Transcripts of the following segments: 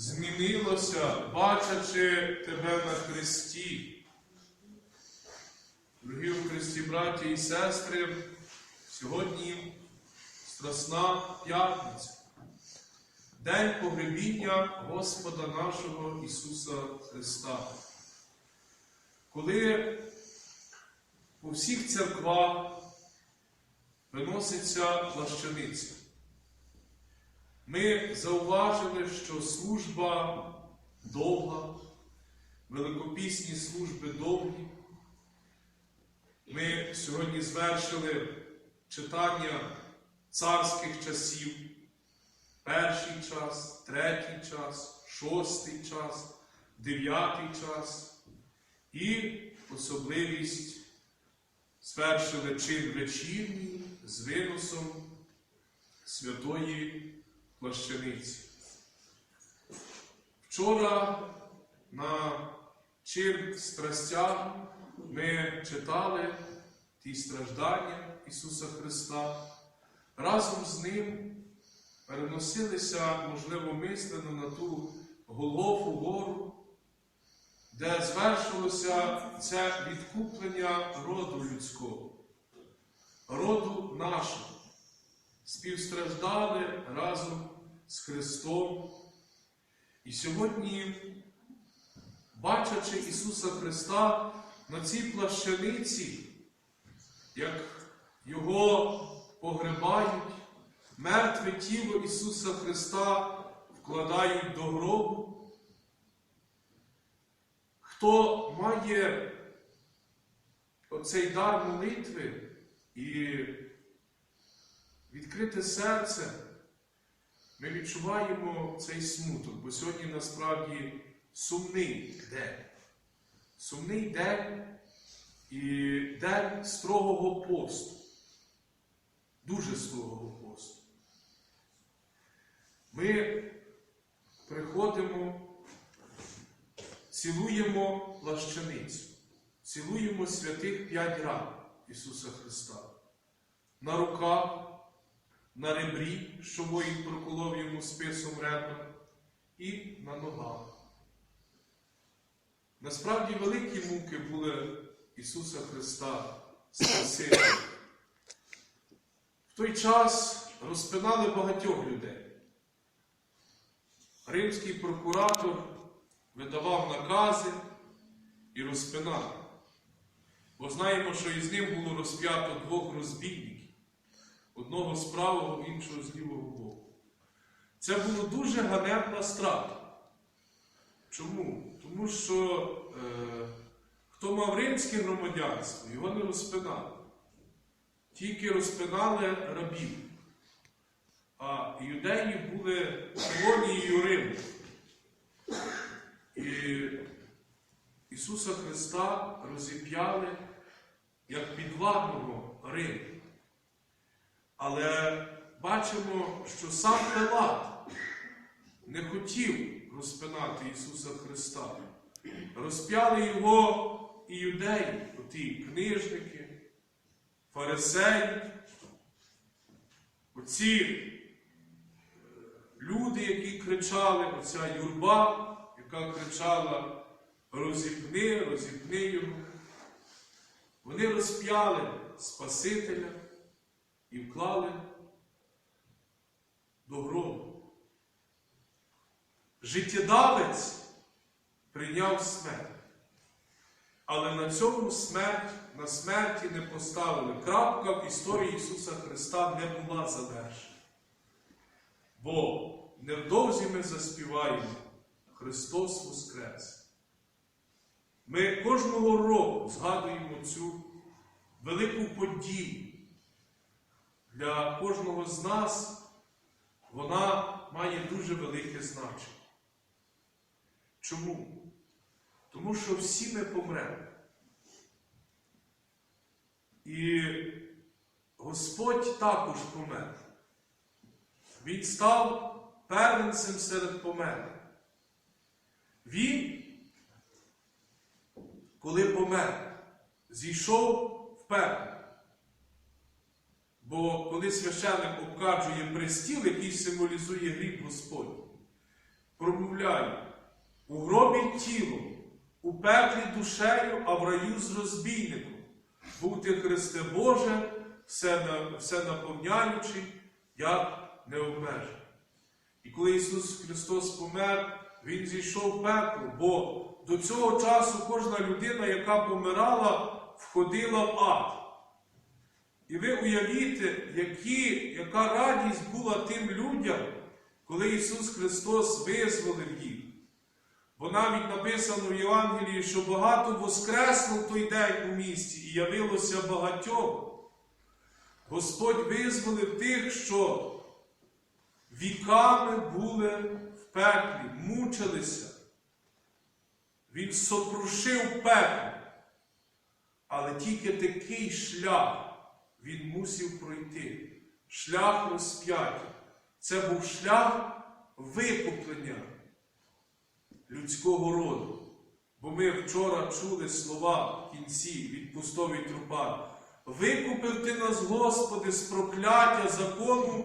змінилося, бачачи тебе на хресті. Дорогі у Христі, браті і сестри, сьогодні Страсна п'ятниця, День погребіння Господа нашого Ісуса Христа. Коли у всіх церквах виноситься плащаниця, ми зауважили, що служба довга, великопісні служби довгі. Ми сьогодні звершили читання царських часів, перший час, третій час, шостий час, дев'ятий час і особливість звершили чин вечірній з виносом святої плащаниці. Вчора на чин страстях ми читали ті страждання Ісуса Христа. Разом з Ним переносилися, можливо, мислено на ту Голгофу гору, де звершилося це відкуплення роду людського, роду нашого. Співстраждали разом з Христом. І сьогодні, бачачи Ісуса Христа на цій плащаниці, як Його погребають, мертве тіло Ісуса Христа вкладають до гробу. Хто має оцей дар молитви і відкрите серце, ми відчуваємо цей смуток, бо сьогодні насправді сумний день. Сумний день і день строгого посту. Дуже строгого посту. Ми приходимо, цілуємо плащаницю, цілуємо святих п'ять ран Ісуса Христа. На руках, на ребрі, що воїн проколов йому списом ребра, і на ногах. Насправді великі муки були Ісуса Христа Спасителя. В той час розпинали багатьох людей. Римський прокуратор видавав накази і розпинав. Бо знаємо, що із ним було розп'ято двох розбійників, одного з правого, іншого з лівого боку. Це було дуже ганебна страта. Чому? Тому що е, хто мав римське громадянство, його не розпинали. Тільки розпинали рабів. А юдеї були колонією Риму. І Ісуса Христа розіп'яли як підвладного Риму. Але бачимо, що сам Пилат не хотів розпинати Ісуса Христа. Розп'яли його і юдеї, оті книжники, фарисеї, оці е, люди, які кричали, оця юрба, яка кричала розіпни, розіпни його. Вони розп'яли Спасителя і вклали до гробу. Життєдавець прийняв смерть. Але на цьому смерть, на смерті не поставили. Крапка в історії Ісуса Христа не була завершена. Бо невдовзі ми заспіваємо Христос Воскрес. Ми кожного року згадуємо цю велику подію. Для кожного з нас вона має дуже велике значення. Чому? Тому що всі ми помремо. І Господь також помер. Він став первенцем серед померлих. Він, коли помер, зійшов в пекло. Бо коли священник обкаджує престіл, який символізує гріб Господь, промовляє, у гробі тілом, у пеклі душею, а в раю з розбійником. Був ти, Христе Боже, все, все наповняючий, як необмежений. І коли Ісус Христос помер, Він зійшов в пекло, бо до цього часу кожна людина, яка помирала, входила в ад. І ви уявіте, які, яка радість була тим людям, коли Ісус Христос визволив їх. Бо навіть написано в Євангелії, що багато воскресло в той день у місті і явилося багатьом. Господь визволив тих, що віками були в пеклі, мучилися. Він сокрушив пекло. Але тільки такий шлях він мусив пройти. Шлях розп'яття. Це був шлях викуплення людського роду. Бо ми вчора чули слова в кінці від пустовий трупа. Викупив ти нас, Господи, з прокляття закону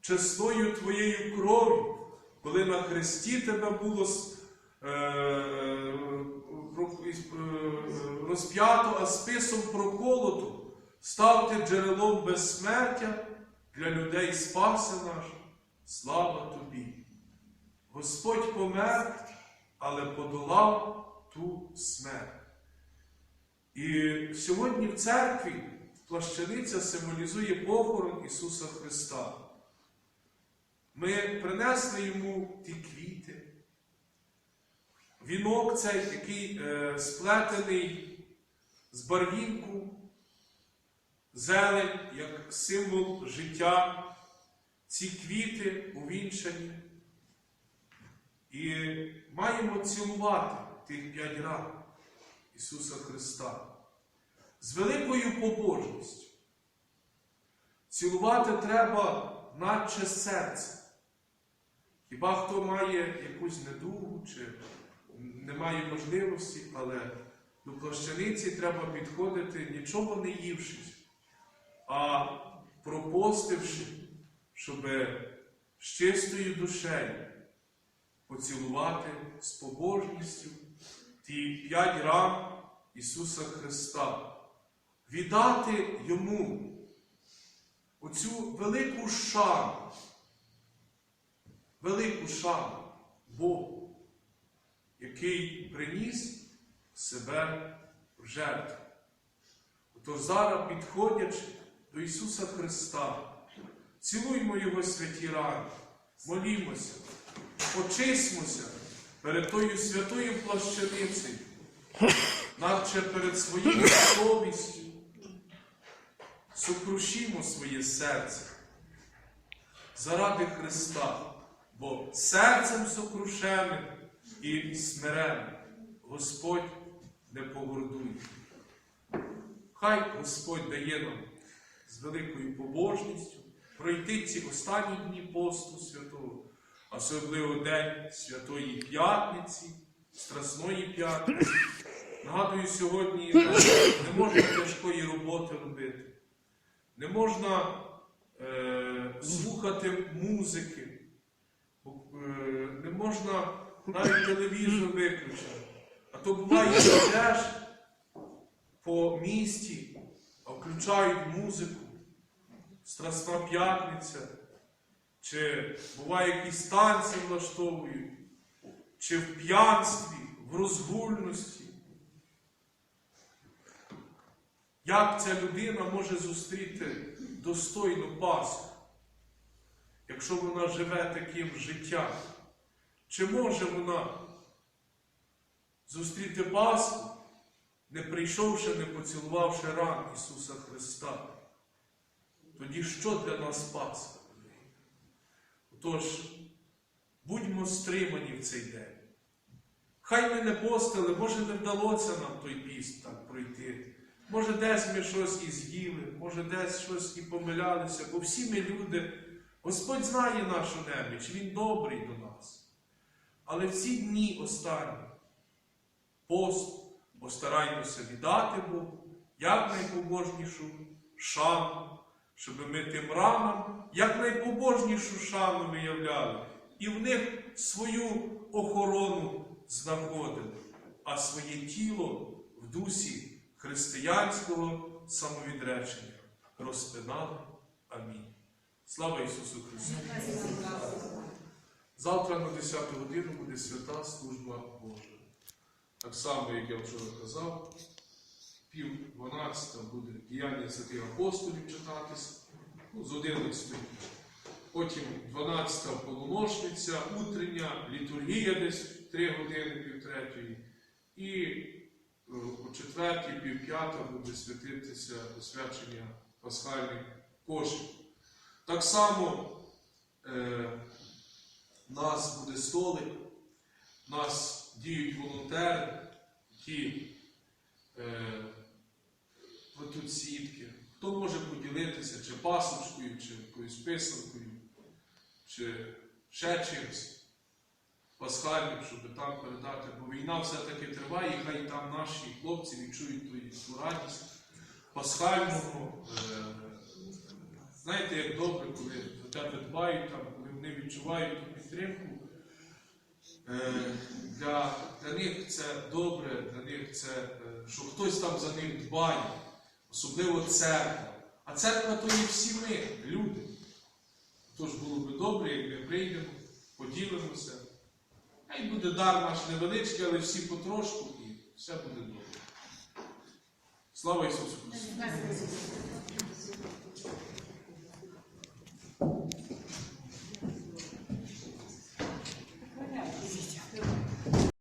чесною Твоєю кров'ю, коли на хресті тебе було е, е, е, розп'ято, а списом проколото, став ти джерелом безсмертя для людей спаси наш. Слава тобі! Господь помер, але подолав ту смерть. І сьогодні в церкві плащаниця символізує похорон Ісуса Христа. Ми принесли йому ті квіти. Вінок цей який е, сплетений з барвінку, зелень як символ життя, ці квіти увінчані. І маємо цілувати тих п'ять ран Ісуса Христа з великою побожністю. Цілувати треба наче серце. Хіба хто має якусь недугу чи не має можливості, але до плащаниці треба підходити нічого не ївшись, а пропостивши, щоб з чистою душею поцілувати з побожністю ті п'ять рам Ісуса Христа, віддати Йому оцю велику шану, велику шану Богу, який приніс себе в жертву. Отож зараз, підходячи до Ісуса Христа, цілуймо Його святі рани, молімося, очисмося перед тою святою плащаницею, наче перед своєю совістю, сокрушімо своє серце заради Христа, бо серцем сокрушеним і смиреним Господь не погордує. Хай Господь дає нам з великою побожністю пройти ці останні дні посту святого, особливо День Святої П'ятниці, Страсної П'ятниці. Нагадую, сьогодні не можна тяжкої роботи робити, не можна е, слухати музики, е, не можна навіть телевізор виключити. А то буває, йдеш по місті, а включають музику, Страсна п'ятниця, чи буває якісь танці влаштовують, чи в п'янстві, в розгульності. Як ця людина може зустріти достойну Пасху, якщо вона живе таким життям? Чи може вона зустріти Пасху, не прийшовши, не поцілувавши ран Ісуса Христа? Тоді що для нас Пасха? Отож, будьмо стримані в цей день. Хай ми не постили, може не вдалося нам той піст так пройти. Може, десь ми щось і з'їли, може, десь щось і помилялися, бо всі ми люди, Господь знає нашу неміч, Він добрий до нас. Але в ці дні останні пост постараймося віддати Богу якнайпобожнішу шану, щоб ми тим ранам якнайпобожнішу шану виявляли і в них свою охорону знаходили, а своє тіло в дусі християнського самовідречення розпинали. Амінь. Слава Ісусу Христу! Завтра на 10 годину буде свята служба Божа. Так само, як я вчора казав, пів 12 буде діяння святих апостолів читатись, ну, з 11. Потім 12 полуношниця, утрення, літургія десь 3 години, пів третьої. І е, о четвертій, пів п'ята буде святитися освячення пасхальних коштів. Так само е, нас буде столик, нас діють волонтери, які е, плетуть сітки. Хто може поділитися чи пасочкою, чи якоюсь писанкою, чи ще чимось пасхальним, щоб там передати. Бо війна все-таки триває, і хай там наші хлопці відчують ту, радість пасхального. Е, знаєте, як добре, коли за тебе дбають, там, коли вони відчувають ту підтримку. Е, для, для них це добре, для них це, е, що хтось там за них дбає, особливо церква. А церква то є всі ми, люди. Тож було би добре, як ми прийдемо, поділимося. Хай буде дар наш невеличкий, але всі потрошку, і все буде добре. Слава Ісусу Христу!